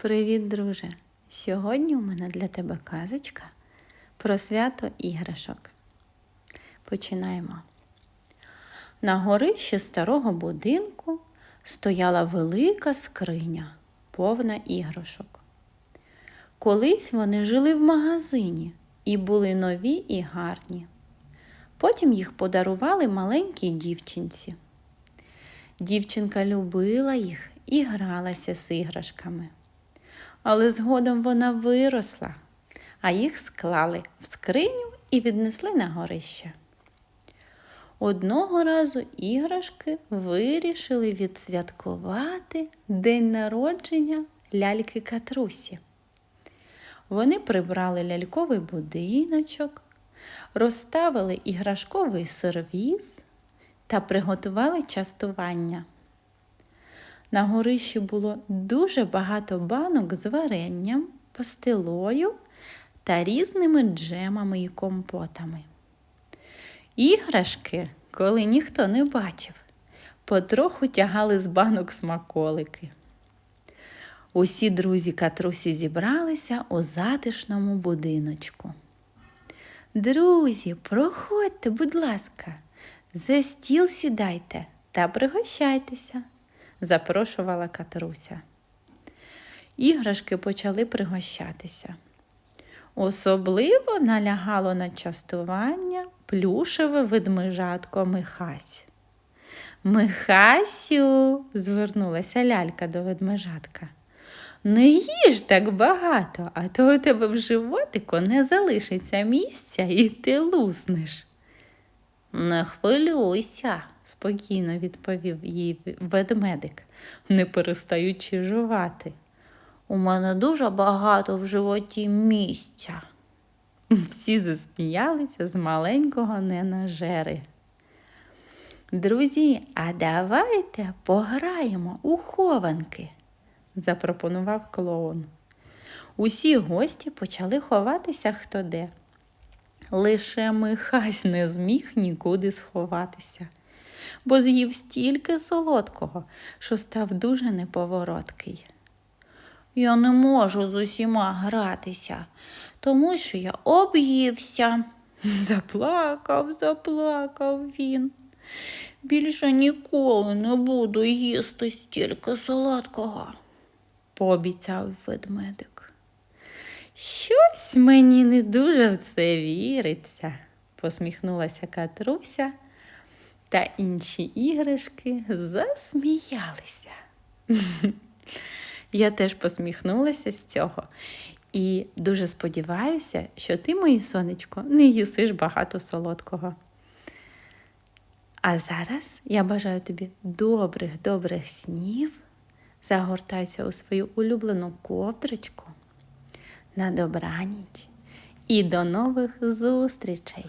Привіт, друже! Сьогодні у мене для тебе казочка про свято іграшок. Починаємо. На горищі старого будинку стояла велика скриня, повна іграшок. Колись вони жили в магазині і були нові і гарні. Потім їх подарували маленькій дівчинці. Дівчинка любила їх і гралася з іграшками. Але згодом вона виросла, а їх склали в скриню і віднесли на горище. Одного разу іграшки вирішили відсвяткувати день народження ляльки Катрусі. Вони прибрали ляльковий будиночок, розставили іграшковий сервіз та приготували частування. На горищі було дуже багато банок з варенням, пастилою та різними джемами і компотами. Іграшки, коли ніхто не бачив, потроху тягали з банок смаколики. Усі друзі катрусі зібралися у затишному будиночку. Друзі, проходьте, будь ласка, за стіл сідайте та пригощайтеся, запрошувала Катруся. Іграшки почали пригощатися. Особливо налягало на частування плюшеве ведмежатко Михась. Михасю, звернулася лялька до ведмежатка. Не їж так багато, а то у тебе в животику не залишиться місця і ти луснеш. Не хвилюйся, спокійно відповів їй ведмедик, не перестаючи жувати. У мене дуже багато в животі місця. Всі засміялися з маленького ненажери. Друзі, а давайте пограємо у хованки, запропонував клоун. Усі гості почали ховатися хто де. Лише Михась не зміг нікуди сховатися, бо з'їв стільки солодкого, що став дуже неповороткий. Я не можу з усіма гратися, тому що я об'ївся. Заплакав, заплакав він. Більше ніколи не буду їсти стільки солодкого, пообіцяв ведмедик. Щось мені не дуже в це віриться, посміхнулася Катруся, та інші іграшки засміялися. Я теж посміхнулася з цього і дуже сподіваюся, що ти, моє сонечко, не їсиш багато солодкого. А зараз я бажаю тобі добрих, добрих снів. Загортайся у свою улюблену ковдрочку. На добраніч і до нових зустрічей!